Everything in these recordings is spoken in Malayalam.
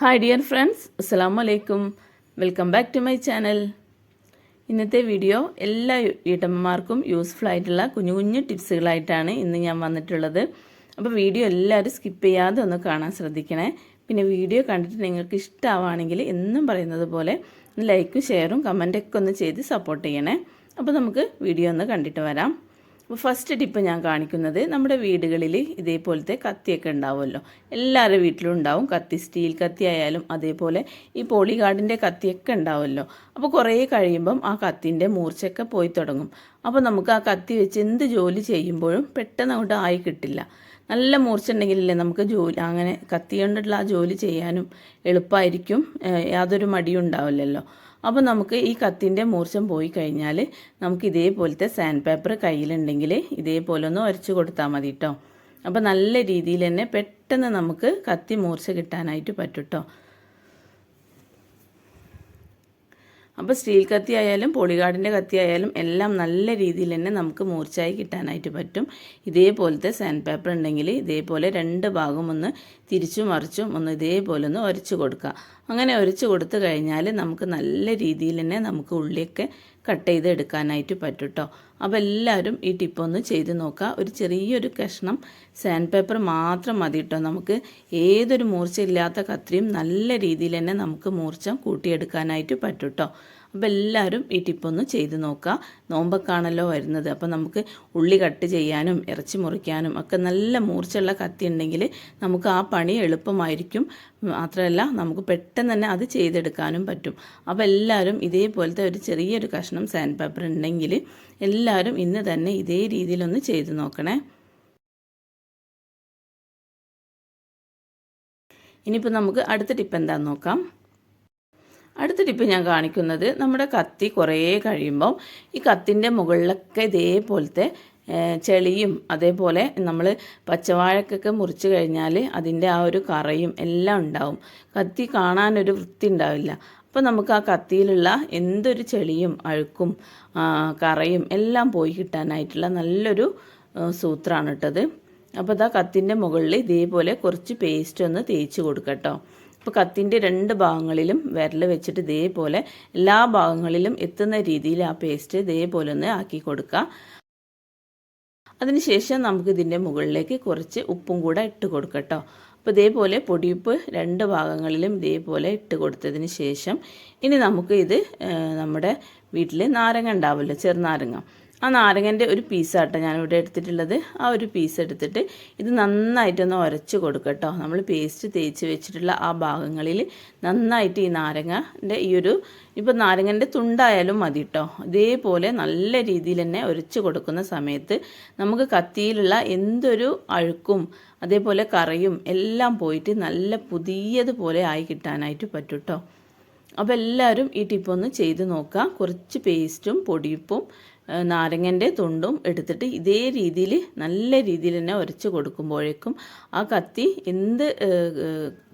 ഹായ് ഡിയർ ഫ്രണ്ട്സ് അസ്സാം വലൈക്കും welcome back to my channel ഇന്നത്തെ വീഡിയോ എല്ലാ വീട്ടമ്മമാർക്കും യൂസ്ഫുൾ ആയിട്ടുള്ള കുഞ്ഞു കുഞ്ഞു ടിപ്സുകളായിട്ടാണ് ഇന്ന് ഞാൻ വന്നിട്ടുള്ളത്. അപ്പോൾ വീഡിയോ എല്ലാവരും സ്കിപ്പ് ചെയ്യാതെ ഒന്ന് കാണാൻ ശ്രദ്ധിക്കണേ. പിന്നെ വീഡിയോ കണ്ടിട്ട് നിങ്ങൾക്ക് ഇഷ്ടമാവുകയാണെങ്കിൽ എന്നും പറയുന്നത് പോലെ ലൈക്കും ഷെയറും കമന്റൊക്കെ ഒന്ന് ചെയ്ത് സപ്പോർട്ട് ചെയ്യണേ. അപ്പോൾ നമുക്ക് വീഡിയോ ഒന്ന് കണ്ടിട്ട് വരാം. അപ്പോൾ ഫസ്റ്റ് ടിപ്പ് ഞാൻ കാണിക്കുന്നത് നമ്മുടെ വീടുകളിൽ ഇതേപോലത്തെ കത്തിയൊക്കെ ഉണ്ടാവുമല്ലോ. എല്ലാവരുടെ വീട്ടിലും ഉണ്ടാവും. കത്തി സ്റ്റീൽ കത്തി ആയാലും അതേപോലെ ഈ പോളികാർഡിന്റെ കത്തിയൊക്കെ ഉണ്ടാവുമല്ലോ. അപ്പോൾ കുറേ കഴിയുമ്പം ആ കത്തിന്റെ മൂർച്ചയൊക്കെ പോയി തുടങ്ങും. അപ്പോൾ നമുക്ക് ആ കത്തി വെച്ച് എന്ത് ജോലി ചെയ്യുമ്പോഴും പെട്ടെന്ന് അങ്ങോട്ട് ആയി കിട്ടില്ല. നല്ല മൂർച്ച ഉണ്ടെങ്കിലല്ലേ നമുക്ക് ജോലി അങ്ങനെ കത്തി കൊണ്ടുള്ള ആ ജോലി ചെയ്യാനും എളുപ്പമായിരിക്കും. യാതൊരു മടിയും ഉണ്ടാവില്ലല്ലോ. അപ്പോൾ നമുക്ക് ഈ കത്തിന്റെ മൂർച്ചം പോയി കഴിഞ്ഞാൽ നമുക്ക് ഇതേപോലത്തെ സാൻഡ് പേപ്പർ കയ്യിലുണ്ടെങ്കിൽ ഇതേപോലെ ഒന്ന് ഉരച്ചു കൊടുത്താൽ മതി കേട്ടോ അപ്പോൾ നല്ല രീതിയിൽ തന്നെ പെട്ടെന്ന് നമുക്ക് കത്തി മൂർച്ച കിട്ടാനായിട്ട് പറ്റും കേട്ടോ അപ്പോൾ സ്റ്റീൽ കത്തി ആയാലും പോളിഗാർഡിന്റെ കത്തി ആയാലും എല്ലാം നല്ല രീതിയിൽ തന്നെ നമുക്ക് മൂർച്ചയായി കിട്ടാനായിട്ട് പറ്റും. ഇതേപോലത്തെ സാൻഡ് പേപ്പർ ഉണ്ടെങ്കിൽ ഇതേപോലെ രണ്ട് ഭാഗം ഒന്ന് തിരിച്ചും മറിച്ചും ഒന്ന് ഇതേപോലെ ഒന്ന് ഒരച്ച് കൊടുക്കുക. അങ്ങനെ ഒരച്ച് കൊടുത്തു കഴിഞ്ഞാൽ നമുക്ക് നല്ല രീതിയിൽ തന്നെ നമുക്ക് ഉള്ളിയൊക്കെ കട്ട് ചെയ്ത് എടുക്കാനായിട്ട് പറ്റും കേട്ടോ അപ്പോൾ എല്ലാവരും ഈ ടിപ്പൊന്ന് ചെയ്ത് നോക്കുക. ഒരു ചെറിയൊരു കഷ്ണം സാൻഡ് പേപ്പർ മാത്രം മതി കേട്ടോ നമുക്ക് ഏതൊരു മൂർച്ചയില്ലാത്ത കത്രിയും നല്ല രീതിയിൽ തന്നെ നമുക്ക് മൂർച്ച കൂട്ടിയെടുക്കാനായിട്ട് പറ്റും കേട്ടോ അപ്പോൾ എല്ലാവരും ഈ ടിപ്പൊന്ന് ചെയ്ത് നോക്കുക. നോമ്പൊക്കാണല്ലോ വരുന്നത്. അപ്പോൾ നമുക്ക് ഉള്ളി കട്ട് ചെയ്യാനും ഇറച്ചി മുറിക്കാനും ഒക്കെ നല്ല മൂർച്ചയുള്ള കത്തി ഉണ്ടെങ്കിൽ നമുക്ക് ആ പണി എളുപ്പമായിരിക്കും. മാത്രമല്ല നമുക്ക് പെട്ടെന്ന് തന്നെ അത് ചെയ്തെടുക്കാനും പറ്റും. അപ്പോൾ എല്ലാവരും ഇതേപോലത്തെ ഒരു ചെറിയൊരു കഷ്ണം സാൻഡ് പേപ്പർ ഉണ്ടെങ്കിൽ എല്ലാവരും ഇന്ന് തന്നെ ഇതേ രീതിയിലൊന്ന് ചെയ്ത് നോക്കണേ. ഇനിയിപ്പോൾ നമുക്ക് അടുത്ത ടിപ്പ് എന്താണെന്ന് നോക്കാം. അടുത്ത ടിപ്പ് ഞാൻ കാണിക്കുന്നത് നമ്മുടെ കത്തി കുറേ കഴിയുമ്പം ഈ കത്തിന്റെ മുകളിലൊക്കെ ഇതേപോലത്തെ ചെളിയും അതേപോലെ നമ്മൾ പച്ചവാഴക്കൊക്കെ മുറിച്ച് കഴിഞ്ഞാൽ അതിന്റെ ആ ഒരു കറയും എല്ലാം ഉണ്ടാവും. കത്തി കാണാനൊരു വൃത്തി ഉണ്ടാവില്ല. അപ്പോൾ നമുക്ക് ആ കത്തിയിലുള്ള എന്തൊരു ചെളിയും അഴുക്കും കറയും എല്ലാം പോയി കിട്ടാനായിട്ടുള്ള നല്ലൊരു സൂത്രമാണ് ഇട്ടത് അപ്പോൾ ഇതാ കത്തിന്റെ മുകളിൽ ഇതേപോലെ കുറച്ച് പേസ്റ്റ് ഒന്ന് തേച്ച് കൊടുക്കട്ടോ. അപ്പോൾ കത്തിന്റെ രണ്ട് ഭാഗങ്ങളിലും വിരൽ വെച്ചിട്ട് ഇതേപോലെ എല്ലാ ഭാഗങ്ങളിലും എത്തുന്ന രീതിയിൽ ആ പേസ്റ്റ് ഇതേപോലെ ഒന്ന് ആക്കി കൊടുക്കുക അതിനുശേഷം നമുക്ക് ഇതിന്റെ മുകളിലേക്ക് കുറച്ച് ഉപ്പും കൂടെ ഇട്ട് കൊടുക്കട്ടോ അപ്പോൾ ഇതേപോലെ പൊടിയുപ്പ് രണ്ട് ഭാഗങ്ങളിലും ഇതേപോലെ ഇട്ട് കൊടുത്തതിന് ശേഷം ഇനി നമുക്ക് ഇത് നമ്മുടെ വീട്ടിൽ നാരങ്ങ ഉണ്ടാവുമല്ലോ ചെറുനാരങ്ങ. ആ നാരങ്ങന്റെ ഒരു പീസാട്ടോ ഞാനിവിടെ എടുത്തിട്ടുള്ളത്. ആ ഒരു പീസ് എടുത്തിട്ട് ഇത് നന്നായിട്ടൊന്ന് ഉരച്ച് കേട്ടോ നമ്മൾ പേസ്റ്റ് തേച്ച് വെച്ചിട്ടുള്ള ആ ഭാഗങ്ങളിൽ നന്നായിട്ട് ഈ നാരങ്ങന്റെ ഈ ഒരു ഇപ്പോൾ നാരങ്ങന്റെ തുണ്ടായാലും മതി കേട്ടോ ഇതേപോലെ നല്ല രീതിയിൽ തന്നെ ഉരച്ച് കൊടുക്കുന്ന സമയത്ത് നമുക്ക് കത്തിയിലുള്ള എന്തൊരു അഴുക്കും അതേപോലെ കറയും എല്ലാം പോയിട്ട് നല്ല പുതിയതുപോലെ ആയി കിട്ടാനായിട്ട് പറ്റും കേട്ടോ അപ്പോൾ എല്ലാവരും ഈ ടിപ്പ് ഒന്ന് ചെയ്ത് നോക്കുക. കുറച്ച് പേസ്റ്റും പൊടിയുപ്പും നാരങ്ങന്റെ തുണ്ടും എടുത്തിട്ട് ഇതേ രീതിയിൽ നല്ല രീതിയിൽ തന്നെ ഉരച്ച് കൊടുക്കുമ്പോഴേക്കും ആ കത്തി എന്ത്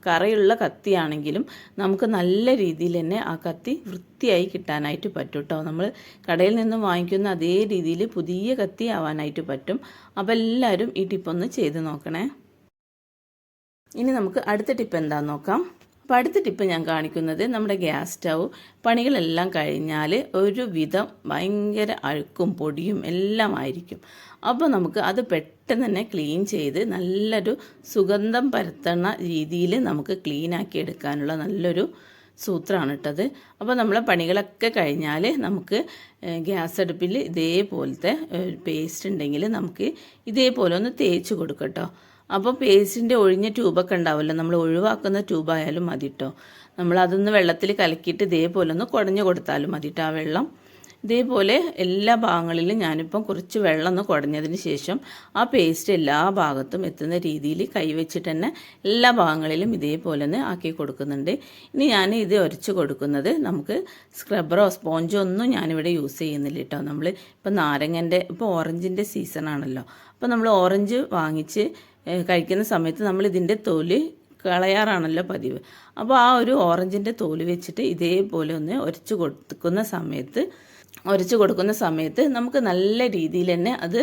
കറയുള്ള കത്തിയാണെങ്കിലും നമുക്ക് നല്ല രീതിയിൽ തന്നെ ആ കത്തി വൃത്തിയായി കിട്ടാനായിട്ട് പറ്റും കേട്ടോ നമ്മൾ കടയിൽ നിന്ന് വാങ്ങിക്കുന്ന അതേ രീതിയിൽ പുതിയ കത്തി ആവാനായിട്ട് പറ്റും. അപ്പോൾ എല്ലാവരും ഈ ടിപ്പൊന്ന് ചെയ്ത് നോക്കണേ. ഇനി നമുക്ക് അടുത്ത ടിപ്പ് എന്താണെന്ന് നോക്കാം. അപ്പോൾ അടുത്ത ടിപ്പ് ഞാൻ കാണിക്കുന്നത് നമ്മുടെ ഗ്യാസ് സ്റ്റൗ. പണികളെല്ലാം കഴിഞ്ഞാൽ ഒരു വിധം ഭയങ്കര അഴുക്കും പൊടിയും എല്ലാം ആയിരിക്കും അപ്പോൾ നമുക്ക് അത് പെട്ടെന്ന് തന്നെ ക്ലീൻ ചെയ്ത് നല്ലൊരു സുഗന്ധം പരത്തുന്ന രീതിയിൽ നമുക്ക് ക്ലീൻ ആക്കി എടുക്കാനുള്ള നല്ലൊരു സൂത്രമാണ് ഇട്ടത്. അപ്പോൾ നമ്മളെ പണികളൊക്കെ കഴിഞ്ഞാൽ നമുക്ക് ഗ്യാസ് അടുപ്പിൽ ഇതേപോലത്തെ പേസ്റ്റ് ഉണ്ടെങ്കിൽ നമുക്ക് ഇതേപോലെ ഒന്ന് തേച്ച് കൊടുക്കട്ടോ. അപ്പോൾ പേസ്റ്റിന്റെ ഒഴിഞ്ഞ ട്യൂബൊക്കെ ഉണ്ടാവുമല്ലോ. നമ്മൾ ഒഴിവാക്കുന്ന ട്യൂബായാലും മതി കേട്ടോ നമ്മൾ അതൊന്ന് വെള്ളത്തിൽ കലക്കിയിട്ട് ഇതേപോലെ ഒന്ന് കുടഞ്ഞു കൊടുത്താലും മതി കേട്ടോ ആ വെള്ളം. ഇതേപോലെ എല്ലാ ഭാഗങ്ങളിലും ഞാനിപ്പം കുറച്ച് വെള്ളം ഒന്ന് കുടഞ്ഞതിന് ശേഷം ആ പേസ്റ്റ് എല്ലാ ഭാഗത്തും എത്തുന്ന രീതിയിൽ കൈവച്ചിട്ട് തന്നെ എല്ലാ ഭാഗങ്ങളിലും ഇതേപോലെ ഒന്ന് ആക്കി കൊടുക്കുന്നുണ്ട്. ഇനി ഞാൻ ഇത് ഉരച്ച് കൊടുക്കുന്നത് നമുക്ക് സ്ക്രബറോ സ്പോഞ്ചോ ഒന്നും ഞാനിവിടെ യൂസ് ചെയ്യുന്നില്ല കേട്ടോ നമ്മൾ ഇപ്പം നാരങ്ങന്റെ ഇപ്പോൾ ഓറഞ്ചിന്റെ സീസണാണല്ലോ അപ്പോൾ നമ്മൾ ഓറഞ്ച് വാങ്ങിച്ച് കഴിക്കുന്ന സമയത്ത് നമ്മൾ ഇതിന്റെ തൊലി കളയാറാണല്ലോ പതിവ്. അപ്പോൾ ആ ഒരു ഓറഞ്ചിന്റെ തോൽ വെച്ചിട്ട് ഇതേപോലെ ഒന്ന് ഒരച്ച് കൊടുക്കുന്ന സമയത്ത് ഒരച്ച് കൊടുക്കുന്ന സമയത്ത് നമുക്ക് നല്ല രീതിയിൽ തന്നെ അത്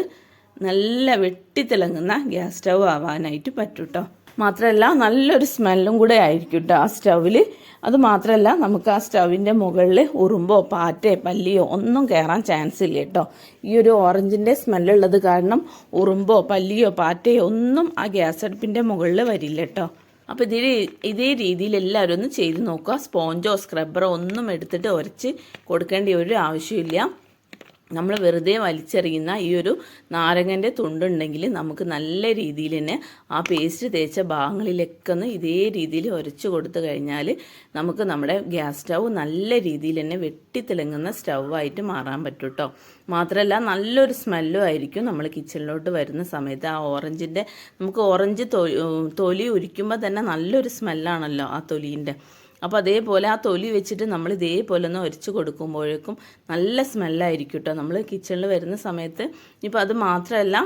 നല്ല വെട്ടിത്തിളങ്ങുന്ന ഗ്യാസ് സ്റ്റൗ ആവാനായിട്ട് പറ്റും കേട്ടോ മാത്രമല്ല നല്ലൊരു സ്മെല്ലും കൂടെ ആയിരിക്കും കേട്ടോ ആ സ്റ്റൗവിൽ അത് മാത്രമല്ല നമുക്ക് ആ സ്റ്റൗവിന്റെ മുകളിൽ ഉറുമ്പോ പാറ്റേ പല്ലിയോ ഒന്നും കയറാൻ ചാൻസ് ഇല്ല കേട്ടോ ഈ ഒരു ഓറഞ്ചിന്റെ സ്മെല്ലുള്ളത് കാരണം ഉറുമ്പോ പല്ലിയോ പാറ്റയോ ഒന്നും ആ ഗ്യാസ് അടുപ്പിന്റെ മുകളിൽ വരില്ല കേട്ടോ അപ്പോൾ ഇതിൽ ഇതേ രീതിയിൽ എല്ലാവരും ഒന്ന് ചെയ്ത് നോക്കുക. സ്പോഞ്ചോ സ്ക്രബ്ബറോ ഒന്നും എടുത്തിട്ട് ഉരച്ച് കൊടുക്കേണ്ട ഒരു ആവശ്യമില്ല. നമ്മൾ വെറുതെ വലിച്ചെറിയുന്ന ഈ ഒരു നാരങ്ങന്റെ തുണ്ടുണ്ടെങ്കിൽ നമുക്ക് നല്ല രീതിയിൽ തന്നെ ആ പേസ്റ്റ് തേച്ച ഭാഗങ്ങളിലൊക്കെ ഒന്ന് ഇതേ രീതിയിൽ ഉരച്ച് കൊടുത്തു കഴിഞ്ഞാൽ നമുക്ക് നമ്മുടെ ഗ്യാസ് സ്റ്റൗ നല്ല രീതിയിൽ തന്നെ വെട്ടിത്തിളങ്ങുന്ന സ്റ്റൗവായിട്ട് മാറാൻ പറ്റും കേട്ടോ. മാത്രമല്ല നല്ലൊരു സ്മെല്ലും ആയിരിക്കും നമ്മൾ കിച്ചണിലോട്ട് വരുന്ന സമയത്ത്. ആ ഓറഞ്ചിന്റെ നമുക്ക് ഓറഞ്ച് തൊലി ഉരിക്കുമ്പോൾ തന്നെ നല്ലൊരു സ്മെല്ലാണല്ലോ ആ തൊലീന്റെ. അപ്പോൾ അതേപോലെ ആ തൊലി വെച്ചിട്ട് നമ്മൾ ഇതേപോലെ ഒന്ന് ഒരച്ച് കൊടുക്കുമ്പോഴേക്കും നല്ല സ്മെല്ലായിരിക്കും കേട്ടോ നമ്മൾ കിച്ചണിൽ വരുന്ന സമയത്ത് ഇപ്പോൾ അത് മാത്രമല്ല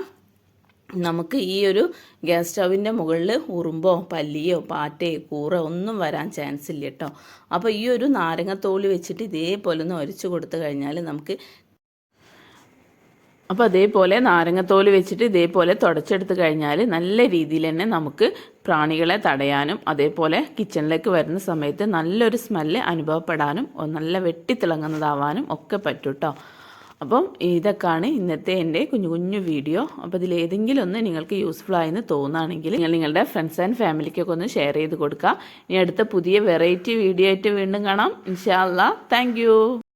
നമുക്ക് ഈ ഒരു ഗ്യാസ് സ്റ്റൗവിന്റെ മുകളിൽ ഉറുമ്പോ പല്ലിയോ പാറ്റയോ കൂറ ഒന്നും വരാൻ ചാൻസ് ഇല്ല കേട്ടോ അപ്പോൾ ഈ ഒരു നാരങ്ങത്തോൽ വെച്ചിട്ട് ഇതേപോലെ ഒന്ന് ഒരച്ച് കൊടുത്തു കഴിഞ്ഞാൽ നമുക്ക് അപ്പോൾ അതേപോലെ നാരങ്ങത്തോൽ വെച്ചിട്ട് ഇതേപോലെ തുടച്ചെടുത്ത് കഴിഞ്ഞാൽ നല്ല രീതിയിൽ തന്നെ നമുക്ക് പ്രാണികളെ തടയാനും അതേപോലെ കിച്ചണിലേക്ക് വരുന്ന സമയത്ത് നല്ലൊരു സ്മെല്ല് അനുഭവപ്പെടാനും നല്ല വെട്ടിത്തിളങ്ങുന്നതാവാനും ഒക്കെ പറ്റും കേട്ടോ അപ്പം ഇതൊക്കെയാണ് ഇന്നത്തെ എന്റെ കുഞ്ഞു കുഞ്ഞു വീഡിയോ. അപ്പോൾ ഇതിൽ ഏതെങ്കിലും ഒന്ന് നിങ്ങൾക്ക് യൂസ്ഫുൾ ആയെന്ന് തോന്നുകയാണെങ്കിൽ നിങ്ങൾ നിങ്ങളുടെ ഫ്രണ്ട്സ് ആൻഡ് ഫാമിലിക്കൊക്കെ ഒന്ന് ഷെയർ ചെയ്ത് കൊടുക്കുക. ഇനി അടുത്ത പുതിയ വെറൈറ്റി വീഡിയോ ആയിട്ട് വീണ്ടും കാണാം. ഇൻഷാല്ല താങ്ക്